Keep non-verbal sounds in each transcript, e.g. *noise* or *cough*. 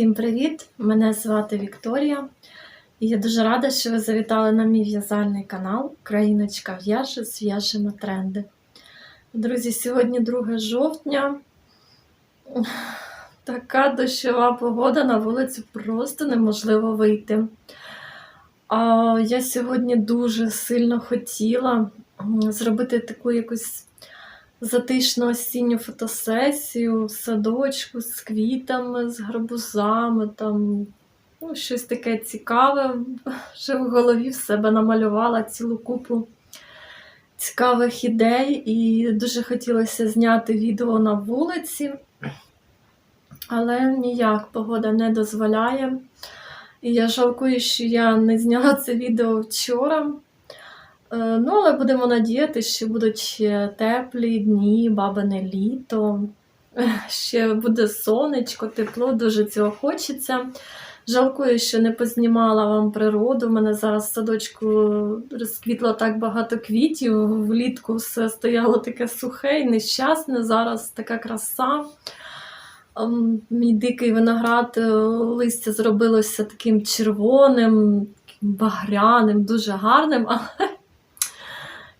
Всім привіт! Мене звати Вікторія, і я дуже рада, що ви завітали на мій в'язальний канал Країночка в'яже, зв'яжемо тренди. Друзі, сьогодні 2 жовтня. Така дощова погода на вулицю просто неможливо вийти. А я сьогодні дуже сильно хотіла зробити таку якусь затишну осінню фотосесію в садочку з квітами, з гарбузами, там, ну, щось таке цікаве. Вже в голові в себе намалювала цілу купу цікавих ідей, і дуже хотілося зняти відео на вулиці, але ніяк погода не дозволяє. І я жалкую, що я не зняла це відео вчора. Е, Ну, але будемо надіятися, що будуть ще теплі дні, бабине літо. *laughs* Ще буде сонечко, тепло, дуже цього хочеться. Жалкую, що не познімала вам природу. У мене зараз в садочку розквітло так багато квітів. Влітку все стояло таке сухе і нещасне. Зараз така краса. Ем, Мій дикий виноград, е, листя зробилося таким червоним, багряним, дуже гарним. *laughs* Але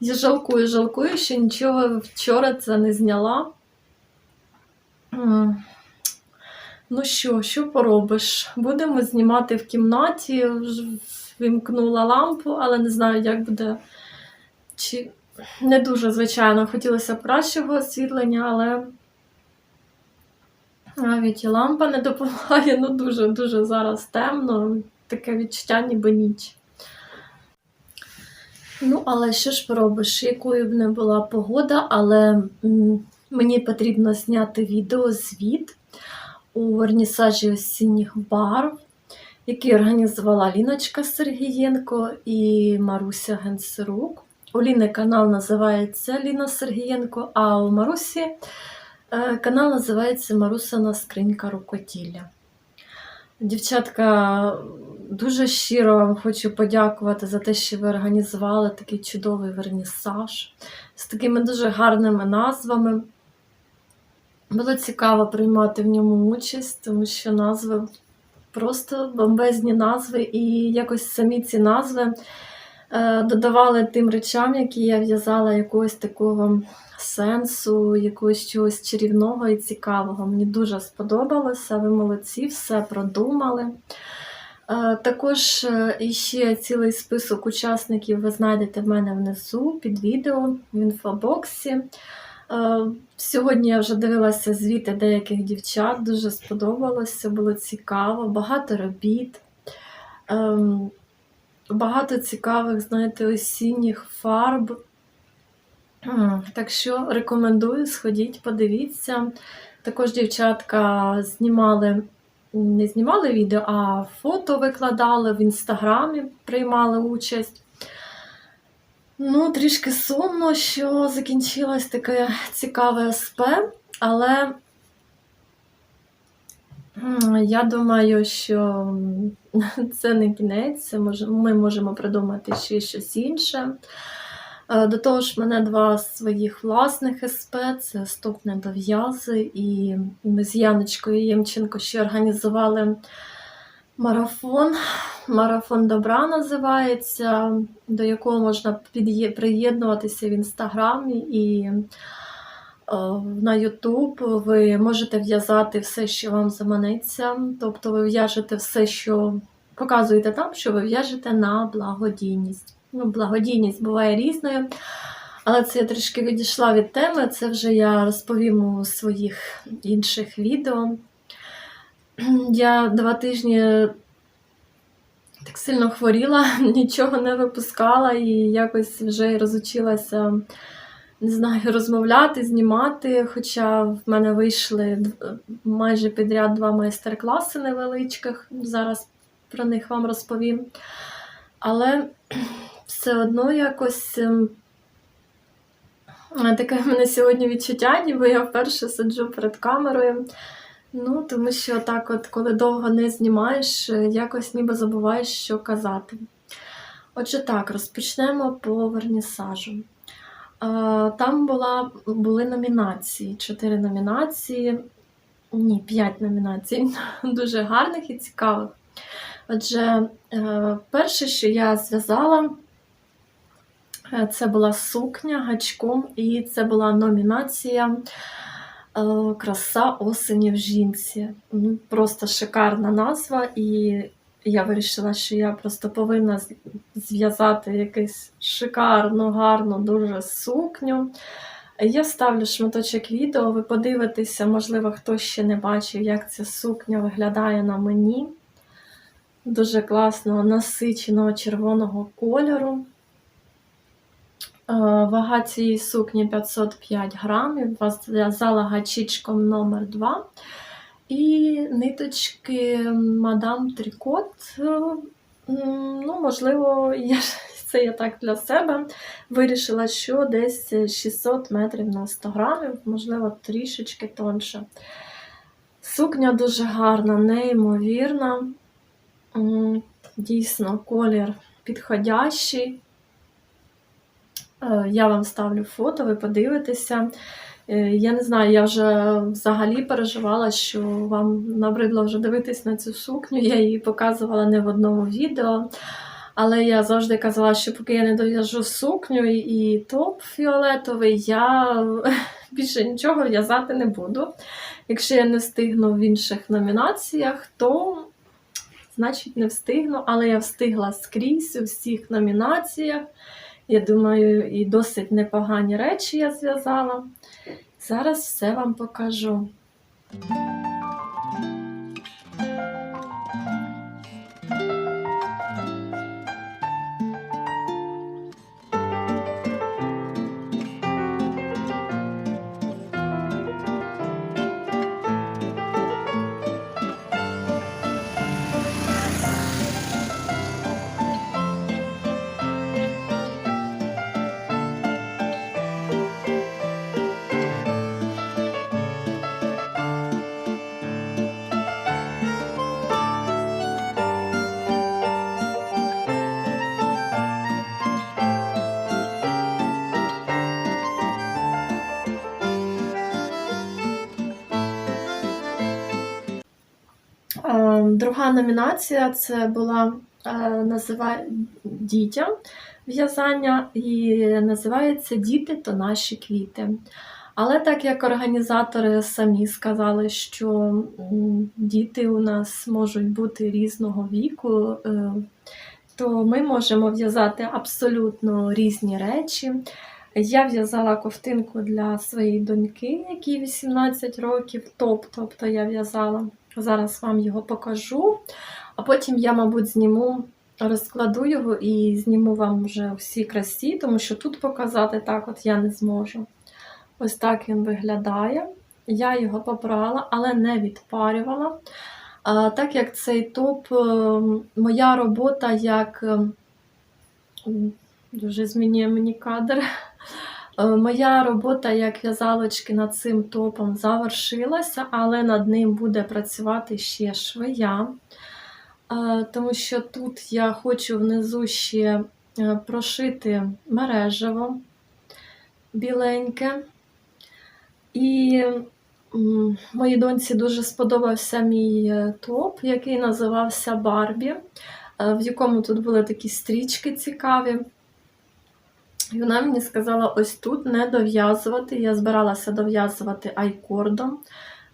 я жалкую, жалкую, що нічого вчора це не зняла. Ну що, що поробиш? Будемо знімати в кімнаті. Вже Вімкнула лампу, але не знаю, як буде. Чи не дуже, звичайно, хотілося б кращого освітлення, але навіть і лампа не допомагає. Ну дуже-дуже зараз темно, таке відчуття, ніби ніч. Ну, але що ж поробиш, якою б не була погода, але мені потрібно зняти відео звіт у вернісажі осінніх барв, який організувала Ліночка Сергієнко і Маруся Генсерук. У Ліни канал називається Ліна Сергієнко, а у Марусі е, канал називається Марусина скринька рукоділля. Дівчатка, дуже щиро вам хочу подякувати за те, що ви організували такий чудовий вернісаж з такими дуже гарними назвами. Було цікаво приймати в ньому участь, тому що назви просто бомбезні назви, і якось самі ці назви е, додавали тим речам, які я в'язала, якогось такого сенсу, якогось чогось чарівного і цікавого. Мені дуже сподобалося. Ви молодці, все продумали. Е, Також е, іще цілий список учасників ви знайдете в мене внизу під відео в інфобоксі. Е, Сьогодні я вже дивилася звіти деяких дівчат, дуже сподобалося, було цікаво, багато робіт, ем, багато цікавих, знаєте, осінніх фарб. Так що рекомендую, сходіть, подивіться. Також дівчатка знімали, не знімали відео, а фото викладали в інстаграмі, приймали участь. Ну, трішки сумно, що закінчилось таке цікаве СП, але я думаю, що це не кінець, ми можемо придумати ще щось інше. Е, До того ж, в мене два своїх власних СП, це стопне до в'язи, і ми з Яночкою Ємченко ще організували марафон. Марафон добра називається, до якого можна приєднуватися в інстаграмі і е, на Ютуб. Ви можете в'язати все, що вам заманеться. Тобто ви в'яжете все, що показуєте там, що ви в'яжете на благодійність. Ну, благодійність буває різною. Але це я трішки відійшла від теми, це вже я розповім у своїх інших відео. Я два тижні так сильно хворіла, *laughs* нічого не випускала і якось вже розучилася, не знаю, розмовляти, знімати. Хоча в мене вийшли майже підряд два майстер-класи невеличких. Зараз про них вам розповім. Але все одно якось ем, е, таке в мене сьогодні відчуття, ніби я вперше сиджу перед камерою. Ну, тому що так, от, коли довго не знімаєш, е, якось ніби забуваєш, що казати. Отже, так, розпочнемо по вернісажу. Там була, були номінації, чотири номінації. ні, 5 номінацій, *laughs* дуже гарних і цікавих. Отже, е, перше, що я зв'язала, це була сукня гачком, і це була номінація е, Краса осені в жінці. Ну, Просто шикарна назва, і я вирішила, що я просто повинна зв'язати якусь шикарну, гарну, дуже сукню. Я ставлю шматочок відео, ви подивитеся, можливо, хто ще не бачив, як ця сукня виглядає на мені. Дуже класного насиченого червоного кольору. Е, Вага цієї сукні 505 грамів. Зв'язала гачичком номер 2 І ниточки Мадам Трикот. е, Ну, можливо, я, *laughs* це я так для себе вирішила, що десь 600 метрів на 100 грамів, можливо, трішечки тонше. Сукня дуже гарна, неймовірна. Дійсно, колір підходящий. Е, Я вам ставлю фото, ви подивитеся. Е, Я не знаю, я вже взагалі переживала, що вам набридло вже дивитись на цю сукню. Я її показувала не в одному відео. Але я завжди казала, що поки я не дов'яжу сукню і- і топ фіолетовий, я *laughs* більше нічого в'язати не буду. Якщо я не встигну в інших номінаціях, то значить не встигну, але я встигла скрізь у всіх номінаціях. Я думаю, і досить непогані речі я зв'язала. Зараз все вам покажу. Друга номінація це була е, називає дітям в'язання і називається Діти то наші квіти. Але так як організатори самі сказали, що діти у нас можуть бути різного віку, е, то ми можемо в'язати абсолютно різні речі. Я в'язала ковтинку для своєї доньки, якій 18 років, топ, тобто я в'язала. Зараз вам його покажу, а потім я, мабуть, зніму, розкладу його і зніму вам вже всі красі, тому що тут показати так от я не зможу. Ось так він виглядає. Я його попрала, але не відпарювала. А, так як цей топ, е, моя робота як е, дуже змінює мені кадр. Е, Моя робота як в'язалочки над цим топом завершилася, але над ним буде працювати ще швея. Е, Тому що тут я хочу внизу ще е, прошити мережево біленьке. І моїй доньці дуже сподобався мій топ, який називався Барбі, в якому тут були такі стрічки цікаві. І вона мені сказала: ось тут не дов'язувати. Я збиралася дов'язувати айкордом.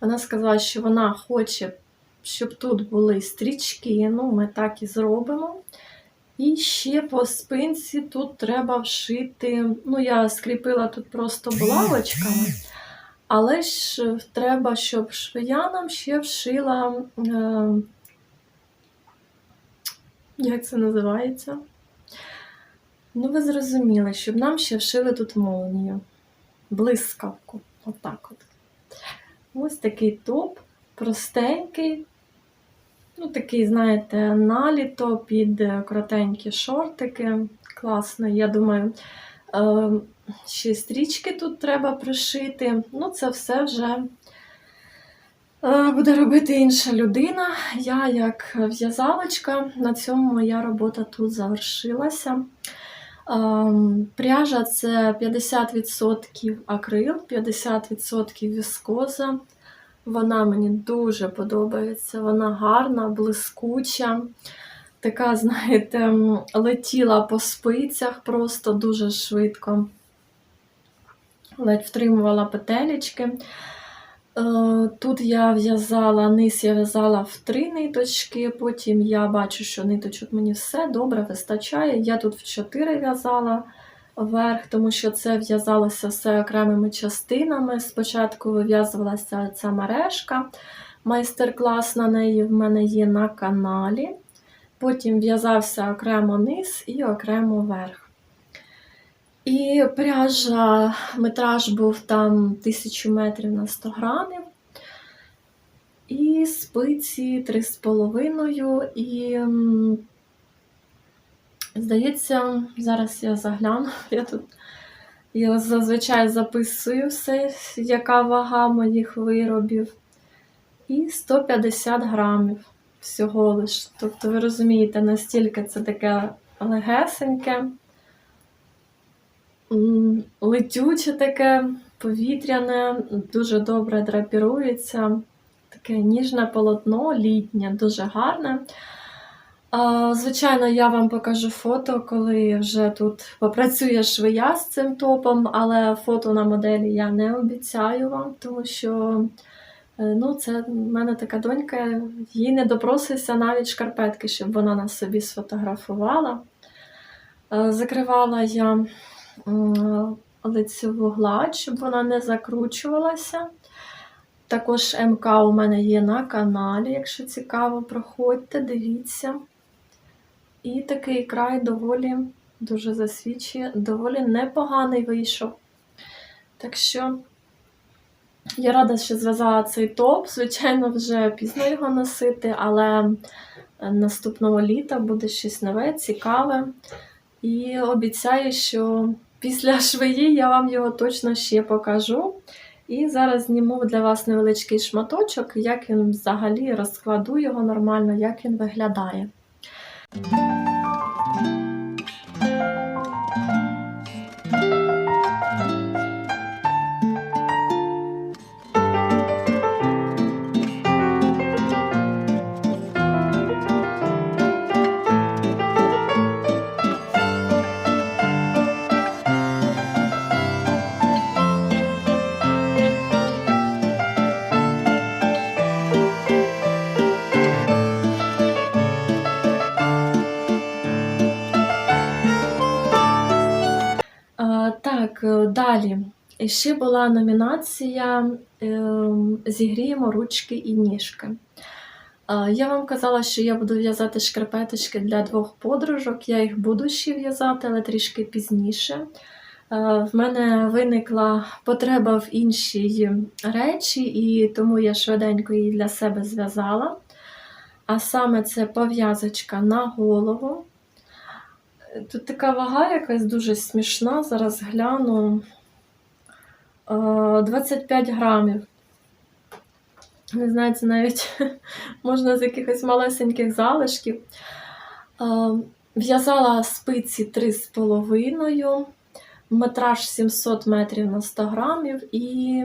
Вона сказала, що вона хоче, щоб тут були стрічки. Ну, ми так і зробимо. І ще по спинці тут треба вшити. Ну, я скріпила тут просто булавочками, але ж треба, щоб швея нам ще вшила. Е, як це називається? Ну, ви зрозуміли, щоб нам ще вшили тут молнію. Блискавку. Отак от. Ось такий топ, простенький. Ну, такий, знаєте, наліто під е, коротенькі шортики. Класно, я думаю. Е, ще стрічки тут треба пришити. Ну, це все вже е, буде робити інша людина. Я, як в'язалочка, на цьому моя робота тут завершилася. Пряжа це 50% акрил, 50% віскоза. Вона мені дуже подобається. Вона гарна, блискуча. Така, *laughs* знаєте, летіла по спицях просто дуже швидко. Ледь втримувала петелечки. Е, Тут я в'язала, низ я в'язала в три ниточки, потім я бачу, що ниточок мені все добре вистачає. Я тут в чотири в'язала верх, тому що це в'язалося все окремими частинами. Спочатку вив'язувалася ця мережка, майстер-клас на неї в мене є на каналі. Потім в'язався окремо низ і окремо верх. І пряжа, метраж був там 1000 метрів на 100 грамів. І спиці 3,5. І, здається, зараз я загляну. *laughs* Я тут я зазвичай записую все, яка вага моїх виробів. І 150 грамів всього лиш. Тобто, ви розумієте, настільки це таке легесеньке, летюче таке, повітряне, дуже добре драпірується. Таке ніжне полотно, літнє, дуже гарне. Звичайно, я вам покажу фото, коли вже тут попрацює швея з цим топом, але фото на моделі я не обіцяю вам, тому що е, ну, це в мене така донька, їй не допросився навіть шкарпетки, щоб вона нас собі сфотографувала. Е, Закривала я лицеву гладь, щоб вона не закручувалася. Також МК у мене є на каналі, якщо цікаво, проходьте, дивіться. І такий край доволі дуже засвідчує, доволі непоганий вийшов. Так що я рада, що зв'язала цей топ. Звичайно, вже пізно його носити, але наступного літа буде щось нове, цікаве. І обіцяю, що після швеї я вам його точно ще покажу. І зараз зніму для вас невеличкий шматочок, як він взагалі розкладу його нормально, як він виглядає. І Ще була номінація ем, Зігріємо ручки і ніжки. Я вам казала, що я буду в'язати шкарпеточки для двох подружок. Я їх буду ще в'язати, але трішки пізніше. В мене виникла потреба в іншій речі, і тому я швиденько її для себе зв'язала. А саме це пов'язочка на голову. Тут така вага якась дуже смішна, зараз гляну. Е, 25 грамів. Не знаю, це навіть *laughs* можна з якихось малесеньких залишків. Е, В'язала спиці 3,5, метраж 700 метрів на 100 грамів і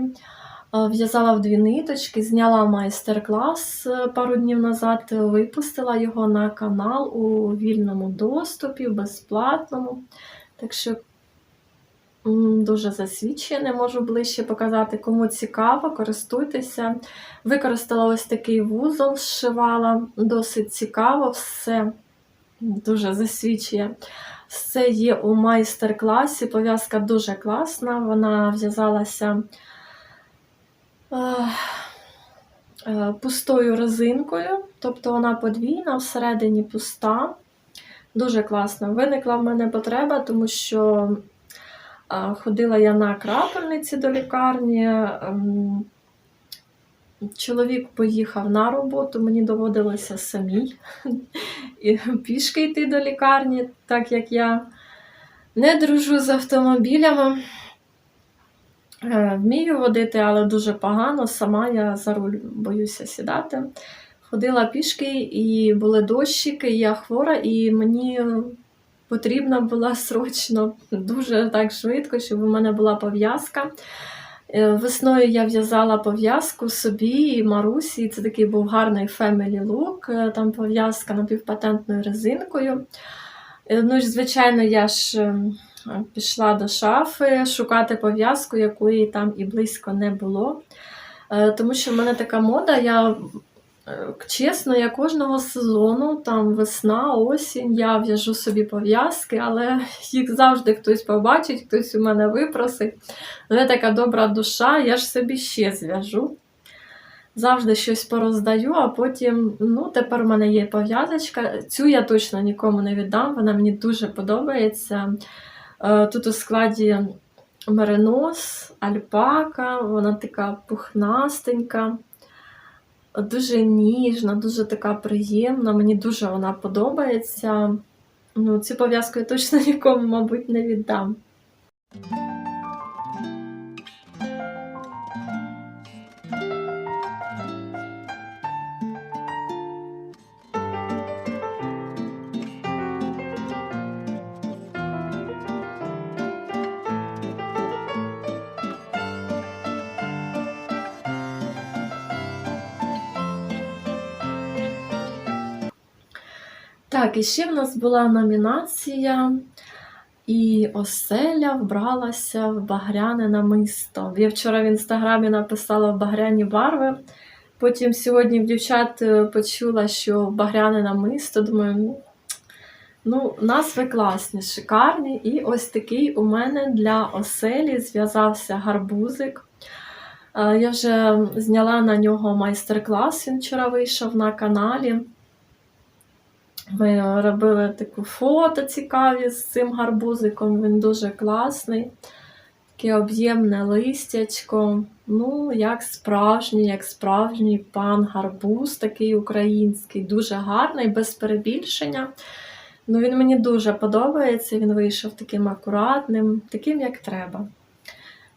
е, в'язала в дві ниточки, зняла майстер-клас е, пару днів назад, випустила його на канал у вільному доступі, безплатному. Так що дуже засвідчує, не можу ближче показати. Кому цікаво, користуйтеся. Використала ось такий вузол, зшивала, досить цікаво, все дуже засвідчує. Все є у майстер-класі. Пов'язка дуже класна. Вона в'язалася е, е, пустою резинкою, тобто вона подвійна, всередині пуста. Дуже класно. Виникла в мене потреба, тому що ходила я на крапельниці до лікарні. ем, Чоловік поїхав на роботу, мені доводилося самій *laughs* і пішки йти до лікарні, так як я не дружу з автомобілями. Е, Вмію водити, але дуже погано. Сама я за руль боюся сідати. Ходила пішки, і були дощики, і я хвора, і мені потрібна була срочно дуже так швидко, щоб у мене була пов'язка. Е, Весною я в'язала пов'язку собі і Марусі. Це такий був гарний family look. Е, Там пов'язка напівпатентною резинкою. Е, Ну, звичайно, я ж е, пішла до шафи шукати пов'язку, якої там і близько не було. Тому що в мене така мода, я чесно, я кожного сезону, там весна, осінь, я в'яжу собі пов'язки, але *laughs* їх завжди хтось побачить, хтось у мене випросить. Але така добра душа, я ж собі ще зв'яжу. Завжди щось пороздаю, а потім, ну, тепер в мене є пов'язочка. Цю я точно нікому не віддам, вона мені дуже подобається. Е, Тут у складі меринос, альпака, вона така пухнастенька, дуже ніжна, дуже така приємна. Мені дуже вона подобається. Ну, цю пов'язку я точно *laughs* нікому, мабуть, не віддам. Так, і ще в нас була номінація, і оселя вбралася в багряне намисто. Я вчора в інстаграмі написала в багряні барви. Потім сьогодні в дівчат е, почула, що багряне намисто. Думаю, ну, ну, назви класні, шикарні. І ось такий у мене для оселі зв'язався гарбузик. Е, Я вже зняла на нього майстер-клас, він вчора вийшов на каналі. Ми робили таку фото цікаві з цим гарбузиком. Він дуже класний. Таке об'ємне листячко. Ну, як справжній, як справжній пан гарбуз, такий український, дуже гарний, без перебільшення. Ну, він мені дуже подобається. Він вийшов таким акуратним, таким, як треба.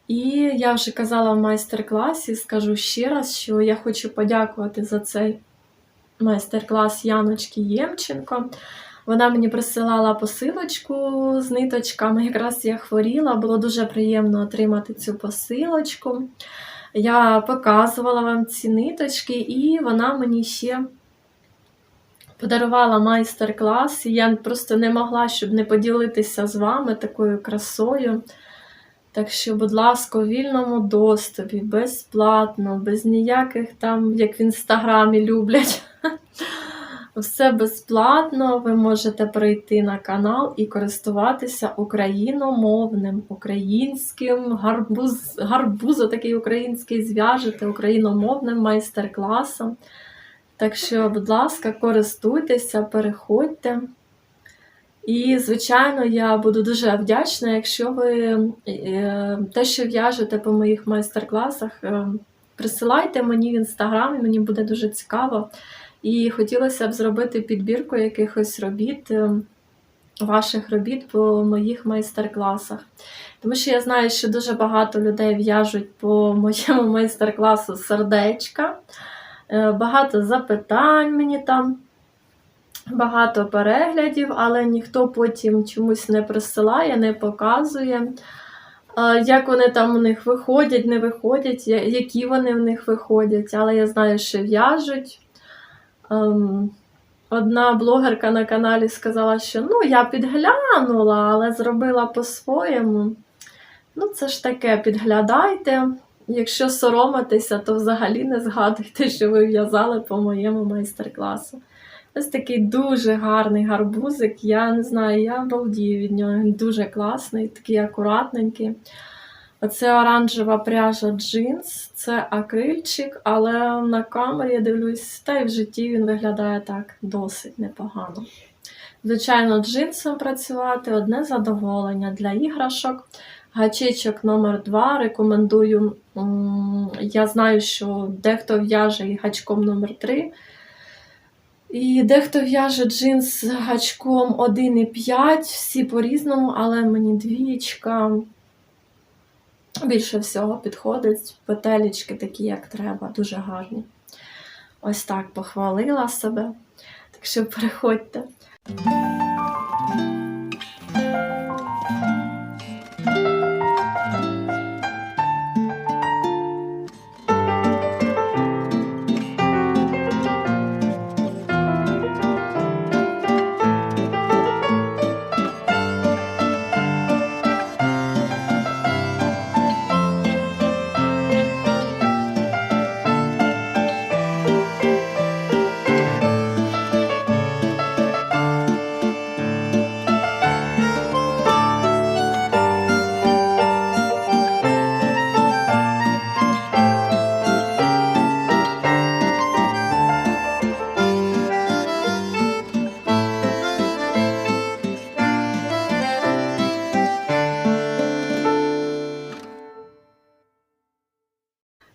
І я вже казала в майстер-класі, скажу ще раз, що я хочу подякувати за цей майстер-клас Яночки Ємченко. Вона мені присилала посилочку з ниточками. Якраз я хворіла, було дуже приємно отримати цю посилочку. Я показувала вам ці ниточки, і вона мені ще подарувала майстер-клас. І я просто не могла, щоб не поділитися з вами такою красою. Так що, будь ласка, у вільному доступі, безплатно, без ніяких там, як в інстаграмі люблять. *laughs* Все безплатно, ви можете прийти на канал і користуватися україномовним, українським гарбуз, гарбузо такий український зв'яжете україномовним майстер-класом. Так що, будь ласка, користуйтеся, переходьте. І, звичайно, я буду дуже вдячна, якщо ви е, те, що в'яжете по моїх майстер-класах, е, присилайте мені в інстаграм, мені буде дуже цікаво. І хотілося б зробити підбірку якихось робіт, е, ваших робіт по моїх майстер-класах. Тому що я знаю, що дуже багато людей в'яжуть по *laughs* моєму майстер-класу сердечка. Е, Багато запитань мені там, багато переглядів, але ніхто потім чомусь не присилає, не показує. е, Як вони там у них виходять, не виходять, які вони в них виходять. Але я знаю, що в'яжуть. Ем, Одна блогерка на каналі сказала, що ну, я підглянула, але зробила по-своєму. Ну, це ж таке, підглядайте. Якщо соромитеся, то взагалі не згадуйте, *laughs* що ви в'язали по моєму майстер-класу. Ось такий дуже гарний гарбузик. Я не знаю, я балдію від нього. Він дуже класний, такий акуратненький. Оце оранжева пряжа джинс, це акрильчик, але на камері я дивлюсь, та й в житті він виглядає так досить непогано. Звичайно, джинсом працювати одне задоволення для іграшок. Гачечок номер 2 рекомендую. Я знаю, що дехто в'яже і гачком номер 3 І дехто в'яже джинс з гачком 1,5, всі по-різному, але мені двічка більше всього підходить. петелічки такі, як треба, дуже гарні. Ось так похвалила себе. Так що переходьте.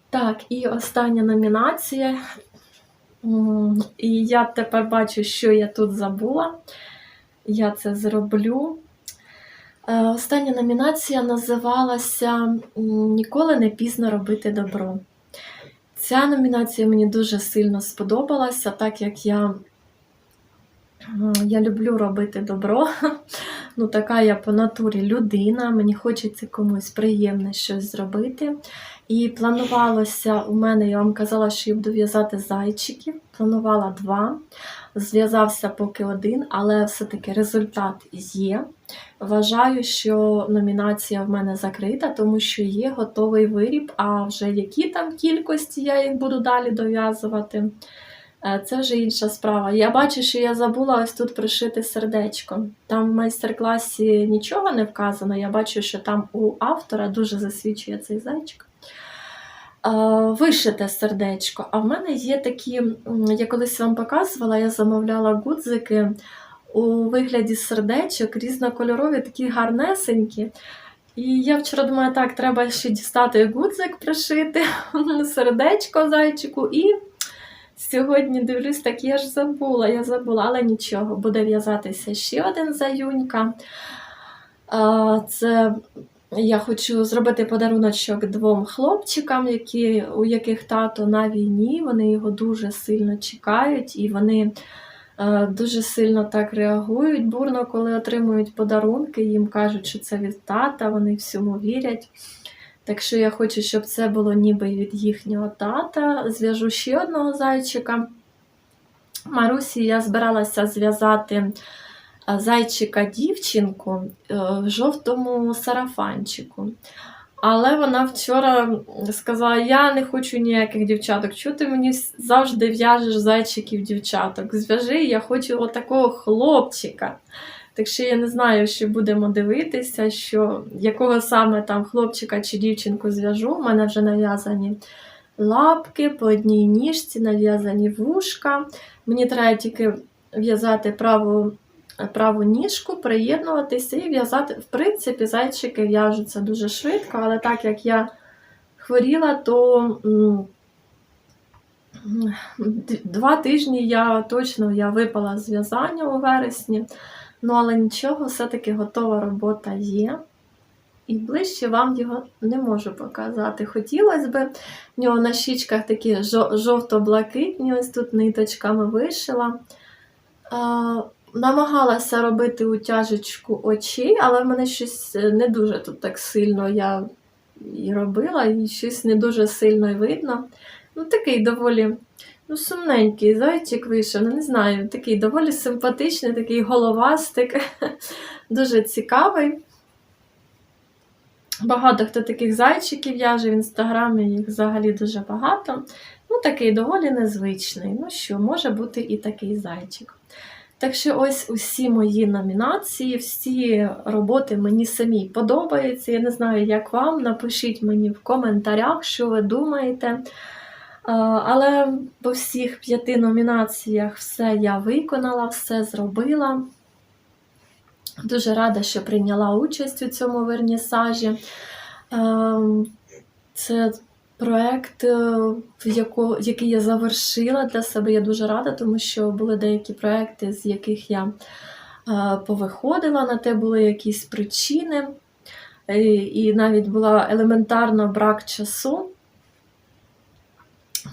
Так, і остання номінація. І я тепер бачу, що я тут забула. Я це зроблю. Е, Остання номінація називалася Ніколи не пізно робити добро. Ця номінація мені дуже сильно сподобалася, так як я, я люблю робити добро. *laughs* Ну, така я по натурі людина, мені хочеться комусь приємне щось зробити. І планувалося у мене, я вам казала, що я буду в'язати зайчиків. Планувала два. Зв'язався поки один, але все-таки результат є. Вважаю, що номінація в мене закрита, тому що є готовий виріб, а вже які там кількості я їх буду далі дов'язувати. Е, Це вже інша справа. Я бачу, що я забула ось тут пришити сердечко. Там в майстер-класі нічого не вказано. Я бачу, що там у автора дуже засвідчує цей зайчик. Е, Вишите сердечко. А в мене є такі, я колись вам показувала, я замовляла гудзики у вигляді сердечок, різнокольорові, такі гарнесенькі. І я вчора думаю, так, треба ще дістати гудзик, пришити, *laughs* сердечко зайчику. І сьогодні дивлюсь, так я ж забула, я забула, але нічого, буде в'язатися ще один заюнька. Це я хочу зробити подаруночок двом хлопчикам, які, у яких тато на війні. Вони його дуже сильно чекають і вони е, дуже сильно так реагують бурно, коли отримують подарунки. Їм кажуть, що це від тата, вони всьому вірять. Так що я хочу, щоб це було ніби від їхнього тата. Зв'яжу ще одного зайчика. Марусі я збиралася зв'язати зайчика-дівчинку е, в жовтому сарафанчику. Але вона вчора сказала: Я не хочу ніяких дівчаток. Чого ти мені завжди в'яжеш зайчиків дівчаток? Зв'яжи, я хочу отакого хлопчика. Так що я не знаю, що будемо дивитися, що якого саме там хлопчика чи дівчинку зв'яжу. У мене вже нав'язані лапки, по одній ніжці, нав'язані вушка. Мені треба тільки в'язати праву, праву ніжку, приєднуватися і в'язати. В принципі, зайчики в'яжуться дуже швидко, але так як я хворіла, то два тижні я точно я випала з в'язання у вересні. Ну, але нічого, все-таки готова робота є. І ближче вам його не можу показати. Хотілося б. В нього на щічках такі жовто-блакитні, ось тут ниточками вишила. Намагалася робити утяжечку очей, але в мене щось е, не дуже тут так сильно я і робила, і щось не дуже сильно видно. Ну, такий доволі ну, сумненький зайчик вийшов. Ну, не знаю, такий доволі симпатичний, такий головастик, *laughs* дуже цікавий. Багато хто таких зайчиків в'яже в інстаграмі, їх взагалі дуже багато. Ну, такий доволі незвичний. Ну що, може бути і такий зайчик. Так що ось усі мої номінації, всі роботи мені самі подобаються. Я не знаю, як вам. Напишіть мені в коментарях, що ви думаєте. А, Але по всіх п'яти номінаціях все я виконала, все зробила. Дуже рада, що прийняла участь у цьому вернісажі. Ем, Це проект, е, який я завершила для себе. Я дуже рада, тому що були деякі проекти, з яких я е, повиходила, на те були якісь причини, і навіть була елементарно брак часу.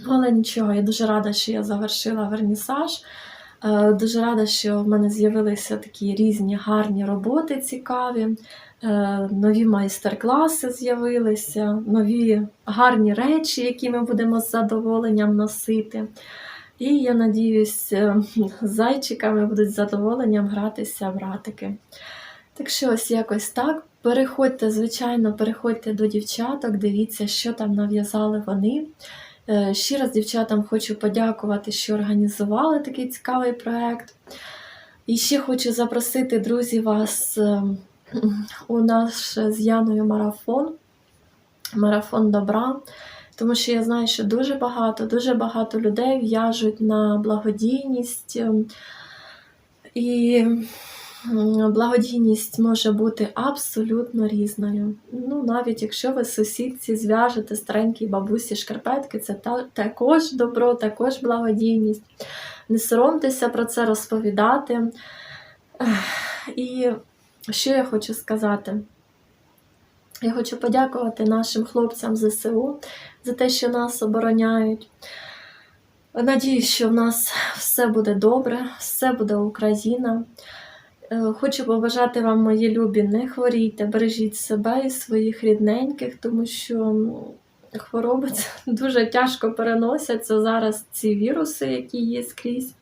Але нічого, я дуже рада, що я завершила вернісаж. Е, Дуже рада, що в мене з'явилися такі різні гарні роботи цікаві, Е, нові майстер-класи з'явилися, нові гарні речі, які ми будемо з задоволенням носити. І я надіюсь, е, з зайчиками будуть з задоволенням гратися в ратики. Так що ось якось так. Переходьте, звичайно, переходьте до дівчаток, дивіться, що там нав'язали вони. Е, Ще раз дівчатам хочу подякувати, що організували такий цікавий проект. І ще хочу запросити, друзі, вас е, у наш з Яною марафон, марафон добра. Тому що я знаю, що дуже багато, дуже багато людей в'яжуть на благодійність. е, І благодійність може бути абсолютно різною. Ну, навіть якщо ви сусідці зв'яжете старенькій бабусі шкарпетки, це та- також добро, також благодійність. Не соромтеся про це розповідати. І що я хочу сказати? Я хочу подякувати нашим хлопцям ЗСУ за те, що нас обороняють. Надіюсь, що в нас все буде добре, все буде Україна. Е, Хочу побажати вам, мої любі, не хворійте, бережіть себе і своїх рідненьких, тому що хвороби *laughs* дуже тяжко переносяться зараз ці віруси, які є скрізь.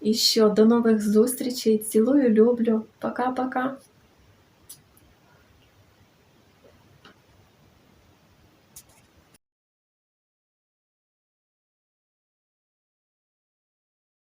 І що до нових зустрічей. Цілую, люблю. Пока-пока.